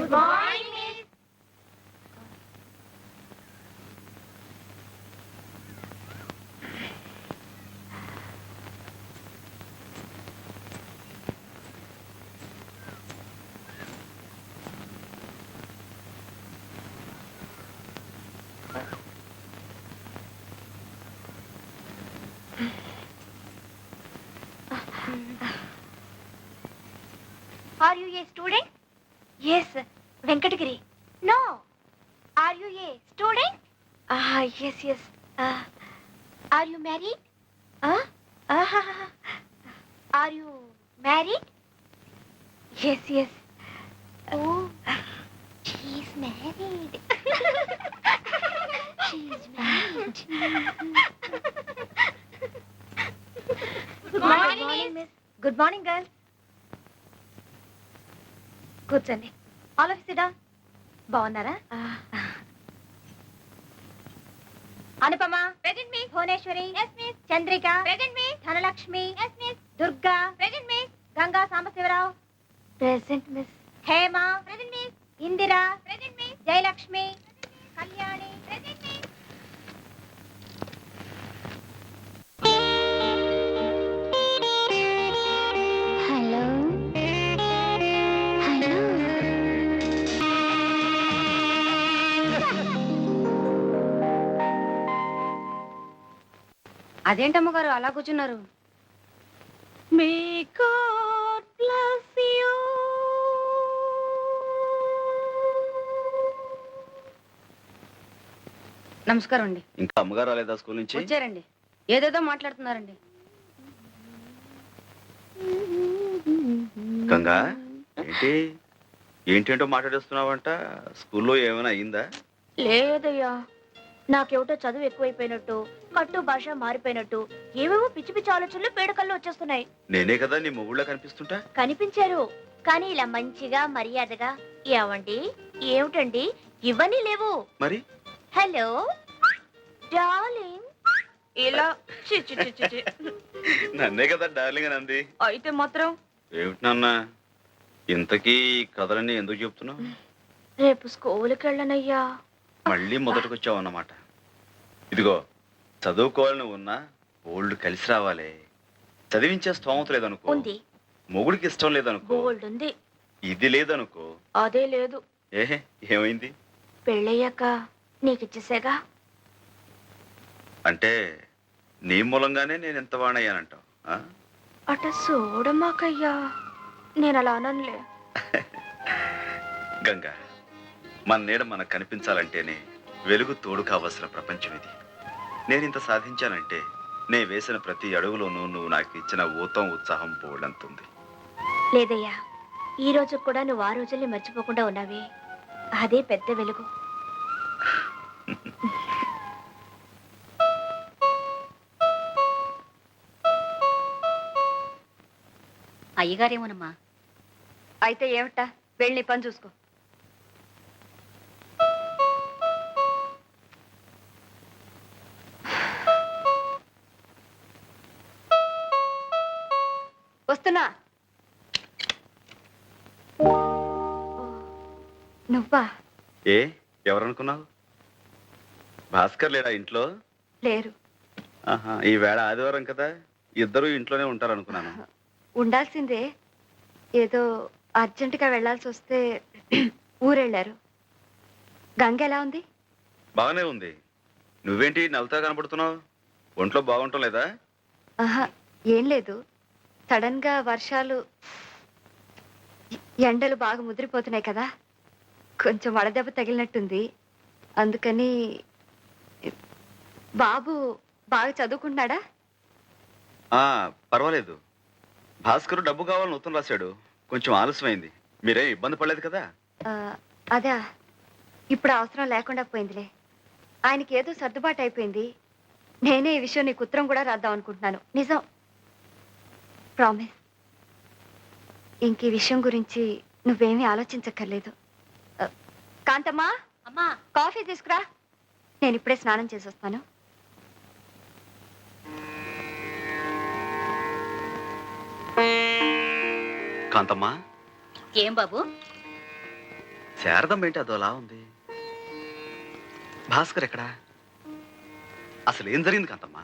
Good morning, Are you a student? Yes, Venkatagiri. No. Are you a student? Ah, yes, yes. Uh, are you married? Huh? Uh, are you married? Yes, yes. Oh, she's married. she's married. Good morning, miss. Good morning, girl. కూర్చోండి. All of సిడా బాగున్నారా Anupama? Present miss Bhuvaneshwari? Yes miss Chandrika? Present miss Dhanalakshmi? Yes miss Durga? Present miss Ganga Sambasivarao? Present miss Hema? Present miss Indira? Present miss Jayalakshmi? Kalyani? Present అదేంటమ్మ గారు అలా కూర్చున్నారు? May God bless you నమస్కారం అండి. ఇంకా అమ్మగారు రాలేదా school నుంచి? వచ్చారండి. ఏదేదో మాట్లాడుతున్నారండి. గంగా ఏంటి? ఏంటేంటో మాట్లాడేస్తున్నావంట? స్కూల్లో ఏమైనా అయిందా? లేదయ్యా. నాకేమిటో చదువు ఎక్కువైపోయినట్టు కట్టు భాష మారిపోయినట్టు ఏవేవో పిచ్చి పిచ్చి ఆలోచనలు పేడకల్లో వచ్చేస్తున్నాయి. నేనే కదా నీ మొగుళ్ళ కనిపిస్తుంటా? కనిపించారు. కానీ ఇలా మంచిగా మర్యాదగా ఏమండి? ఏమిటండి? ఇవన్నీ లేవు. మరి? హలో? డార్లింగ్? ఇలా చి, చి, చి, చి, చి. నన్నే కదా డార్లింగ్ అని అంది. అయితే మాత్రం? ఏమిటి నాన్న? ఇంతకీ ఈ కథలన్నీ ఎందుకు చెప్తున్నావు? రేపు స్కూల్కి వెళ్ళనయ్యా మళ్ళీ మొదటికి వచ్చావు అన్నమాట ఇదిగో చదువుకోవాలని ఉన్నా ఓల్డ్ కలిసి రావాలి. చదివించే స్తోమత లేదనుకో ఉంది. మొగుడికి ఇష్టం లేదనుకో ఉంది. ఇది లేదనుకో. అదే లేదు. ఏహే ఏమైంది? పెళ్ళయ్యాక నీకు ఇచ్చేసేగా అంటే నీ మూలంగానే నేను ఎంత వాణయ్యానంటావు ఆ? అట చూడమాకయ్యా నేను అలా అననులే. గంగా మన నీడ మనకు కనిపించాలంటేనే వెలుగు తోడు కావలసిన ప్రపంచం ఇది. నేను ఇంత సాధించానంటే నే వేసిన ప్రతి అడుగులోనూ నువ్వు నాకు ఇచ్చిన ఊతం ఉత్సాహం పోలంతుంది. లేదయ్యా ఈ రోజు కూడా నువ్వు ఆ రోజుల్ని మర్చిపోకుండా ఉన్నావే. అదే పెద్ద వెలుగు. అయ్యగారేమోనమ్మా. అయితే ఏమిటా? వెళ్ళి పని చూసుకో. వస్తున్నా. నువ్వా? ఏ ఎవరనుకున్నావు? భాస్కర్ లేడా ఇంట్లో? లేరు. ఆహా ఈ వేళ ఆదివారం కదా ఇద్దరు ఇంట్లోనే ఉంటారు అనుకున్నాను ఉండాల్సిందే. ఏదో అర్జెంటుగా వెళ్ళాల్సి వస్తే ఊరెళ్ళారు. గంగ ఎలా ఉంది? బాగానే ఉంది. నువ్వేంటి నవ్వుతా కనపడుతున్నావు? ఒంట్లో బాగుంటం లేదా ఆహా ఏం లేదు. సడన్గా వర్షాలు ఎండలు బాగా ముదిరిపోతున్నాయి కదా. కొంచెం వడదెబ్బ తగిలినట్టుంది. అందుకని బాబు బాగా చదువుకుంటున్నాడా? ఆ పర్వాలేదు. భాస్కర్ డబ్బు కావాలని ఉత్తరం రాశాడు. కొంచెం ఆలస్యమైంది. మీరేం ఇబ్బంది పడలేదు కదా? అదా. ఇప్పుడు అవసరం లేకుండా పోయిందిలే. ఆయనకి ఏదో సర్దుబాటు అయిపోయింది. నేనే ఈ విషయం నీకు ఉత్తరం కూడా రాద్దాం అనుకుంటున్నాను. నిజం. ప్రామిస్. ఇంక ఈ విషయం గురించి నువ్వేమీ ఆలోచించక్కర్లేదు. కాంతమ్మా! అమ్మా! కాఫీ తీసుకురా. నేను ఇప్పుడే స్నానం చేసి వస్తాను కాంతమ్మా! ఏం బాబు? శారదం ఏంటి అదోలా ఉంది? భాస్కర్ ఎక్కడా? అసలు ఏం జరిగింది కాంతమ్మా?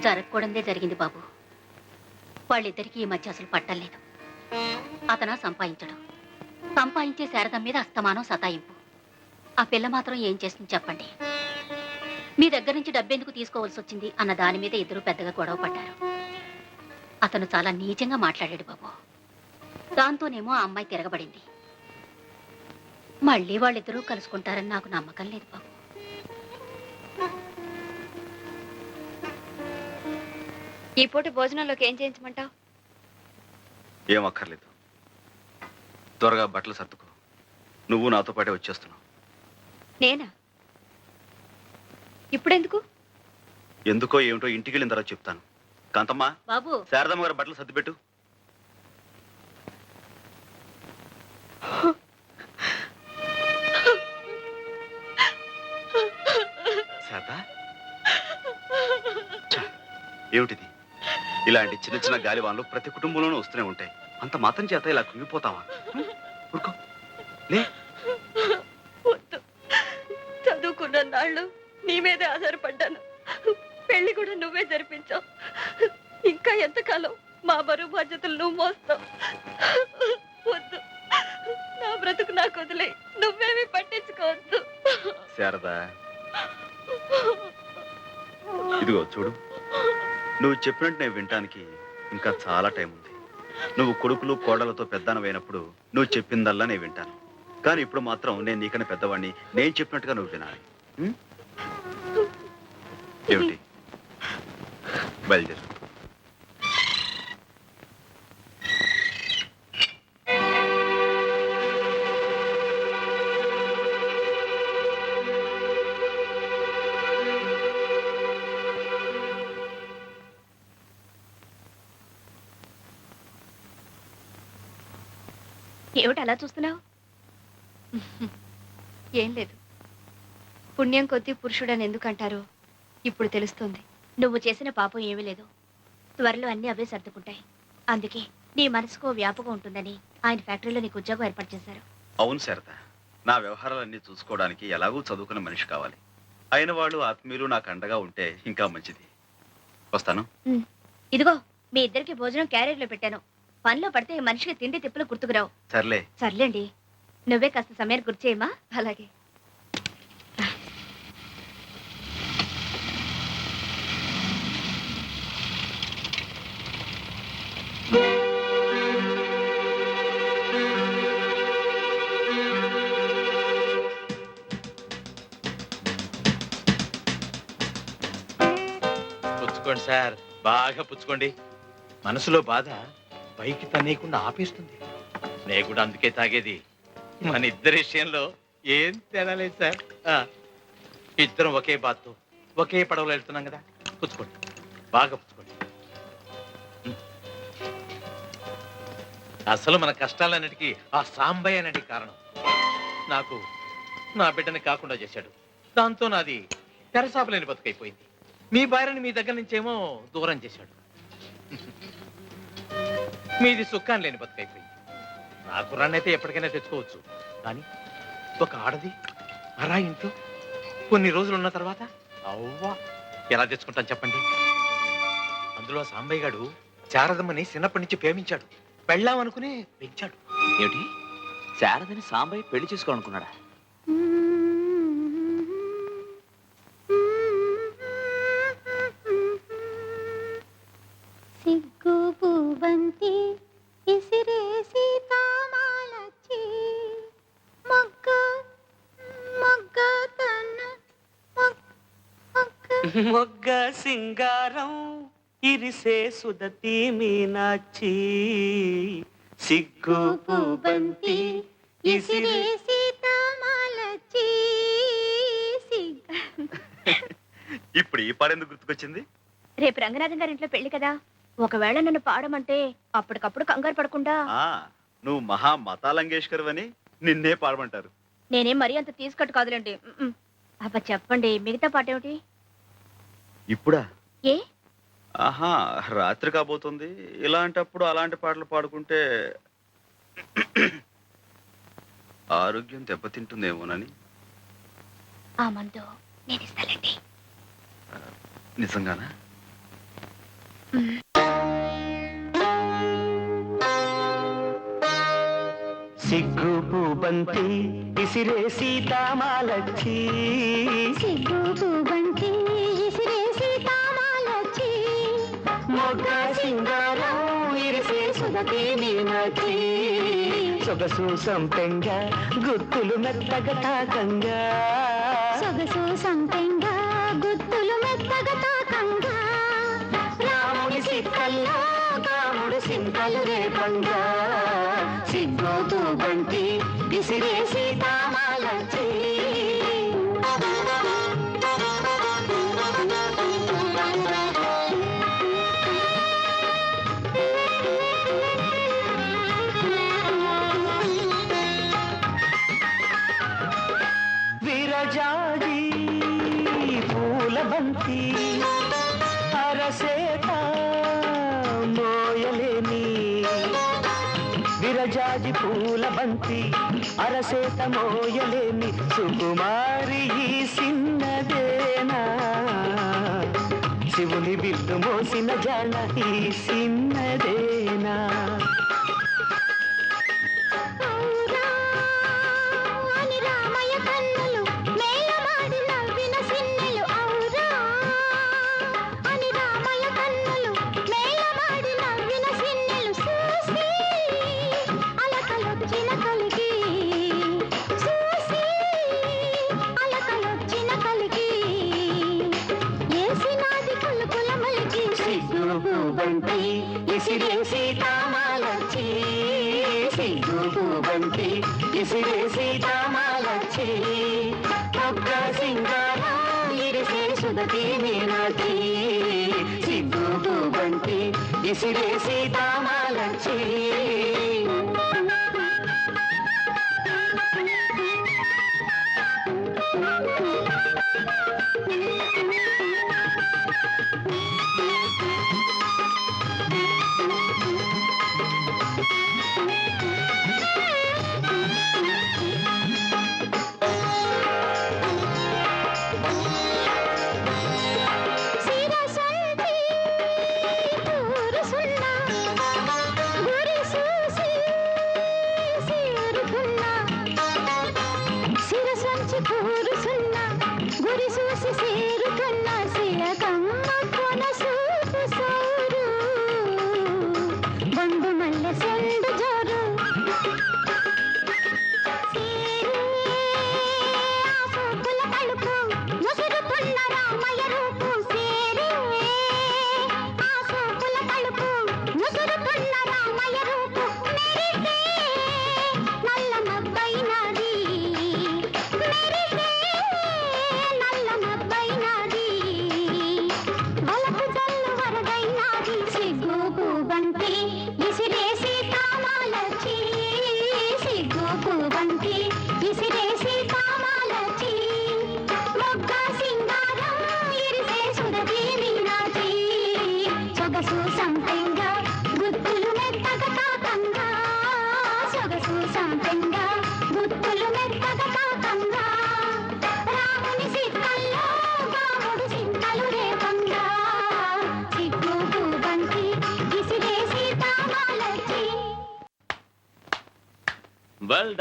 జరగకూడదే జరిగింది బాబు. వాళ్ళిద్దరికీ ఈ మధ్య అసలు పట్టలేదు అతన సంపాదించడు. సంపాదించే శారదం మీద అస్తమానం సతాయింపు. ఆ పిల్ల మాత్రం ఏం చేస్తుంది చెప్పండి. మీ దగ్గర నుంచి డబ్బెందుకు తీసుకోవాల్సి వచ్చింది అన్న దాని మీద ఇద్దరు పెద్దగా గొడవ పడ్డారు. అతను చాలా నీచంగా మాట్లాడాడు బాబు. దాంతోనేమో ఆ అమ్మాయి తిరగబడింది. మళ్ళీ వాళ్ళిద్దరూ కలుసుకుంటారని నాకు నమ్మకం లేదు బాబు. ఈ పూట భోజనంలోకి ఏం చేయించమంటావు? ఏం అక్కర్లేదు. త్వరగా బట్టలు సర్దుకో. నువ్వు నాతో పాటే వచ్చేస్తున్నావు. నేనా? ఇప్పుడెందుకు? ఎందుకో ఏమిటో ఇంటికి వెళ్ళిన తర్వాత చెప్తాను. కాంతమ్మా బాబు. శారదమ్మ గారు బట్టలు సర్దిపెట్టు. శారదా? ఏమిటిది? ఇలాంటి చిన్న చిన్న గాలివాన్లు ప్రతి కుటుంబంలోనూ వస్తూనే ఉంటాయి. అంత మాత్రం చేత ఇలా కుంగిపోతావా హ్మ్? ఊరుకో. లే. వద్దు. చదువుకున్న నాళ్ళు నీ మీదే ఆధారపడ్డాను. పెళ్ళి కూడా నువ్వే జరిపించావు. ఇంకా ఎంతకాలం మా బరువు బాధ్యతలు నువ్వు మోస్తావు? వద్దు. నా బ్రతుకు నాకు వదిలే. నువ్వేమీ పట్టించుకోవద్దు. శారదా. ఇదిగో చూడు. నువ్వు చెప్పినట్టు నేను వినటానికి ఇంకా చాలా టైం ఉంది. నువ్వు కొడుకులు కోడలతో పెద్దనవైనప్పుడు నువ్వు చెప్పిందల్లా నేను వింటాను. కానీ ఇప్పుడు మాత్రం నేను నీకన్నా పెద్దవాడిని. నేను చెప్పినట్టుగా నువ్వు వినాలి. ఏమిటి? బయలుదేరు. ఏమిటి అలా చూస్తున్నావు? ఏం లేదు. పుణ్యం కొద్దీ పురుషుడని ఎందుకంటారో ఇప్పుడు తెలుస్తుంది. నువ్వు చేసిన పాపం ఏమీ లేదు. త్వరలో అన్ని అవే సర్దుకుంటాయి. అందుకే నీ మనసుకో వ్యాపకం ఉంటుందని ఆయన ఫ్యాక్టరీలో నీకు ఉద్యోగం ఏర్పాటు చేశారు. అవును శారద. నా వ్యవహారాలన్నీ చూసుకోవడానికి ఎలాగూ చదువుకున్న మనిషి కావాలి. అయిన వాళ్ళు ఆత్మీయులు నాకు అండగా ఉంటే ఇంకా మంచిది. వస్తాను? ఇదిగో మీ ఇద్దరికి భోజనం క్యారియర్లో పెట్టాను. పనిలో పడితే ఈ మనిషికి తిండి తిప్పులు గుర్తుకురావు. సర్లే. సర్లేండి. నువ్వే కాస్త సమయాన్ని గుర్తు చేయమా అలాగే. పుచ్చుకోండి సార్. బాగా పుచ్చుకోండి. మనసులో బాధ పైకి తనేయకుండా ఆపేస్తుంది. నేను కూడా అందుకే తాగేది. మన ఇద్దరి విషయంలో ఏం తేడా సార్. ఆ, ఇద్దరం ఒకే బాత్తో ఒకే పడవలో వెళ్తున్నాం కదా. పుచ్చుకోండి బాగా పుచ్చుకోండి ఉం. అసలు మన కష్టాలన్నిటికీ ఆ సాంబయ్య అనేది కారణం. నాకు నా బిడ్డని కాకుండా చేశాడు. దాంతో నాది తెరసాపలేని బతుకైపోయింది. మీ భార్యని మీ దగ్గర నుంచేమో దూరం చేశాడు. మీది సుఖాన్ని లేని బతుకైపోయింది నా కుర్రాన్ని అయితే ఎప్పటికైనా తెచ్చుకోవచ్చు. కానీ ఒక ఆడది అరా ఇంట్లో కొన్ని రోజులు ఉన్న తర్వాత అవ్వా ఎలా తెచ్చుకుంటాను చెప్పండి. అందులో సాంబయ్య గాడు శారదమ్మని చిన్నప్పటి నుంచి ప్రేమించాడు. పెళ్ళామనుకునే పెంచాడు. ఏమిటి? శారదని సాంబయ్య పెళ్ళి చేసుకోవాలనుకున్నాడా? మొగ్గ సింగారం ఇరిసే సుదతి మీనాచి సిగ్గు పూబంతి ఇసిరే ఇసిరేసి తామాలచ్చి ఇప్పుడు ఈ పాడెందుకు గుర్తుకొచ్చింది? రేపు రంగనాథం గారి ఇంట్లో పెళ్ళి కదా. ఒకవేళ నన్ను పాడమంటే అప్పటికప్పుడు కంగారు పడకుండా. ఆ నువ్వు మహా మతాలంగేష్కర్ అని నిన్నే పాడమంటారు. నేనేం మరీ అంత తీసుకట్టు కాదులేండి. అబ్బ చెప్పండి మిగతా పాట ఏమిటి ఇప్పుడా? ఏ? ఆహా రాత్రి కాబోతుంది. ఇలాంటప్పుడు అలాంటి పాటలు పాడుకుంటే ఆరోగ్యం దెబ్బతింటుందేమోనని. ఆ మందు నేను ఇస్తానండి నిజంగానా సిగ్గు బంతి విసిరే సీతామాలచ్చి. మొగ్గ సింగారం ఇరిసే సుధకి మీనాచి సొగసు సంపెంగ గుర్తులు మెత్తగా తాకంగా సొగసు సంపెంగా గుత్తులు మెత్తగా తాకంగా రాముని సిక్కల్లో కాముడు సింతలు రేపంగా సిగ్గుతూ బంతి విసిరే సీతామాలచ్చి విరజాజి పూల బంతి అరసేత మోయలేమి సుకుమారి ఈ సిన్నదేనా? శివుని బిల్లు మోసిన జాణ ఈ సిన్నదేనా? ఇసిరే సీతామాలచ్చి సిగ్గు బంతి ఇసిరే సీతామాలచ్చి ఒక్క సింగారం ఇరిసే సుదతి మీనాచి సిగ్గు బంతి ఇసిరే సీతామాలచ్చి.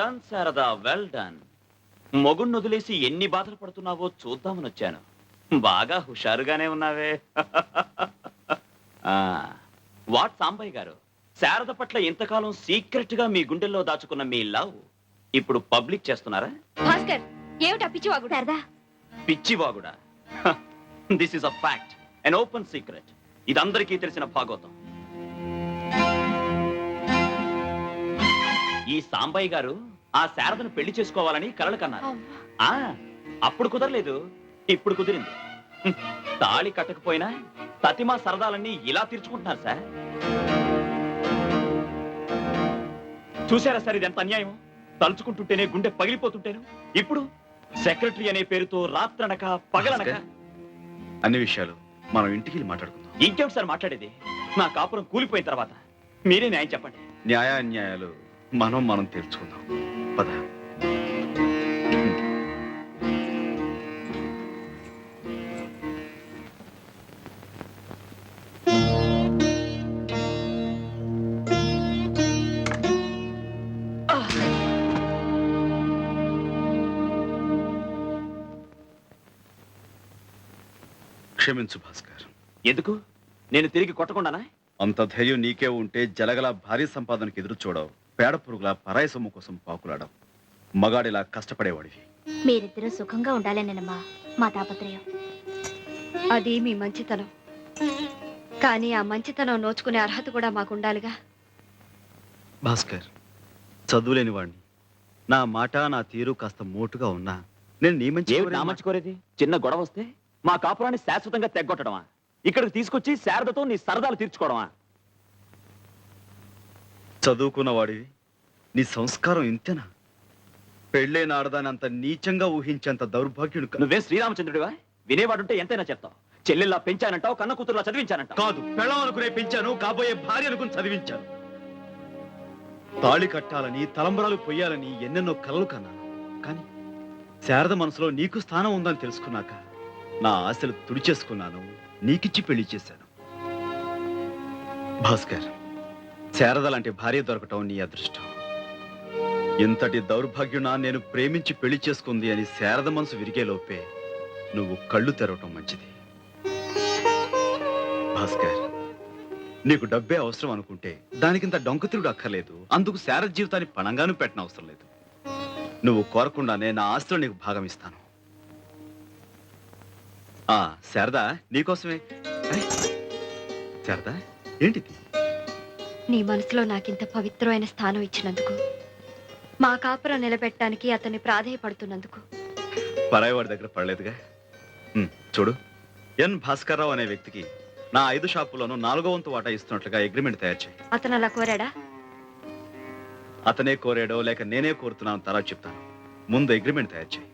Done Sharada well done మొగుణ్ణి వదిలేసి ఎన్ని బాధలు పడుతున్నావో చూద్దామని వచ్చాను. బాగా హుషారుగానే ఉన్నావే. ఆ, వాట్ సాంబయ్య గారు శారద పట్ల ఇంతకాలం సీక్రెట్గా మీ గుండెల్లో దాచుకున్న మీ లవ్ ఇప్పుడు పబ్లిక్ చేస్తున్నారా? భాస్కర్ ఏమిటా పిచ్చివాగుడు? సరదా పిచ్చివాగుడా? This is a fact an open secret ఇది అందరికీ తెలిసిన భాగవతం ఈ సాంబయ్య గారు ఆ శారదను పెళ్ళి చేసుకోవాలని కలలు కన్నారు. ఆ అప్పుడు కుదరలేదు. ఇప్పుడు కుదిరింది. హ్మ్. తాళి కట్టకపోయినా తతిమా సరదాలన్నీ ఇలా తీర్చుకుంటున్నారు సార్. చూసారా సార్ ఇది ఎంత అన్యాయం తలుచుకుంటుంటేనే గుండె పగిలిపోతుంటేను. ఇప్పుడు సెక్రటరీ అనే పేరుతో రాత్రనక పగలనక. అన్ని విషయాలు మనం ఇంటికి వెళ్ళి మాట్లాడుకుందాం. ఇంకేమిటి సార్ మాట్లాడేది? నా కాపురం కూలిపోయిన తర్వాత మీరే న్యాయం చెప్పండి. న్యాయ అన్యాయాలు మనం మనం తెలుసుకుందాం పద. క్షమించు భాస్కర్. ఎందుకు? నేను తిరిగి కొట్టకుండానా? అంత ధైర్యం నీకే ఉంటే జలగల భారీ సంపాదనకు ఎదురు చూడవు. పేడ పురుగుల పరాయి సొమ్ము కోసం పాకులాడవు మగాడిలా కష్టపడేవాడివి. మీరిద్దరూ సుఖంగా ఉండాలనేనమ్మా మా తాపత్రయం. అది మీ మంచితనం. కానీ ఆ మంచితనం నోచుకునే అర్హత కూడా మాకు ఉండాలిగా భాస్కర్ చదువులేని వాడిని నా మాట నా తీరు కాస్త మోటుగా ఉన్నా నేను నీ మంచి ఏమిటి కోరే నా మాట- మంచి కోరేది? చిన్న గొడవ వస్తే మా కాపురాన్ని శాశ్వతంగా తెగ్గొట్టడమా? ఇక్కడికి తీసుకొచ్చి శారదతో నీ సరదాలు తీర్చుకోవడమా? చదువుకున్న వాడివి నీ సంస్కారం ఇంతేనా? పెళ్ళైన ఆడదాని అంత నీచంగా ఊహించేంత దౌర్భాగ్యుడు నువ్వే శ్రీరామచంద్రుడివా? వినేవాడుంటే ఎంతైనా చెప్తావు. చెల్లెల్లా పెంచానంటావు కన్న కూతురులా చదివించానంటావు. కాదు పెళ్ళం అనుకునే పెంచాను కాబోయే భార్య అనుకుని చదివించాను. తాళి కట్టాలని తలంబరాలు పొయ్యాలని ఎన్నెన్నో కలలు కన్నాను. కానీ శారద మనసులో నీకు స్థానం ఉందని తెలుసుకున్నాక నా ఆశలు తుడిచేసుకున్నాను నీకిచ్చి పెళ్ళి చేశాను. భాస్కర్ శారద లాంటి భార్య దొరకటం నీ అదృష్టం. ఇంతటి దౌర్భాగ్యున నేను ప్రేమించి పెళ్ళి చేసుకుంది అని శారద మనసు విరిగే లోపే నువ్వు కళ్ళు తెరవటం మంచిది. భాస్కర్ నీకు డబ్బే అవసరం అనుకుంటే దానికింత డొంకతిరుడు అక్కర్లేదు. అందుకు శారద జీవితాన్ని పణంగాను పెట్టిన అవసరం లేదు. నువ్వు కోరకుండానే నా ఆస్తిలో నీకు భాగం ఇస్తాను. ఆ శారదా నీకోసమే. ఐ, శారదా ఏంటిది? నీ మనసులో నాకింత పవిత్రమైన స్థానం ఇచ్చినందుకు మా కాపురం నిలబెట్టడానికి అతన్ని ప్రాధేయపడుతున్నందుకు. పరాయి దగ్గర పడలేదుగా? ఉమ్, చూడు ఎన్ భాస్కర్రావు అనే వ్యక్తికి నా ఐదు షాపులను నాలుగో వంతు వాటా ఇస్తున్నట్లుగా అగ్రిమెంట్ తయారు చేయి. అతను అలా కోరాడా? అతనే కోరాడో లేక నేనే కోరుతున్నాను తర్వాత చెప్తాను. ముందు అగ్రిమెంట్ తయారు చేయి.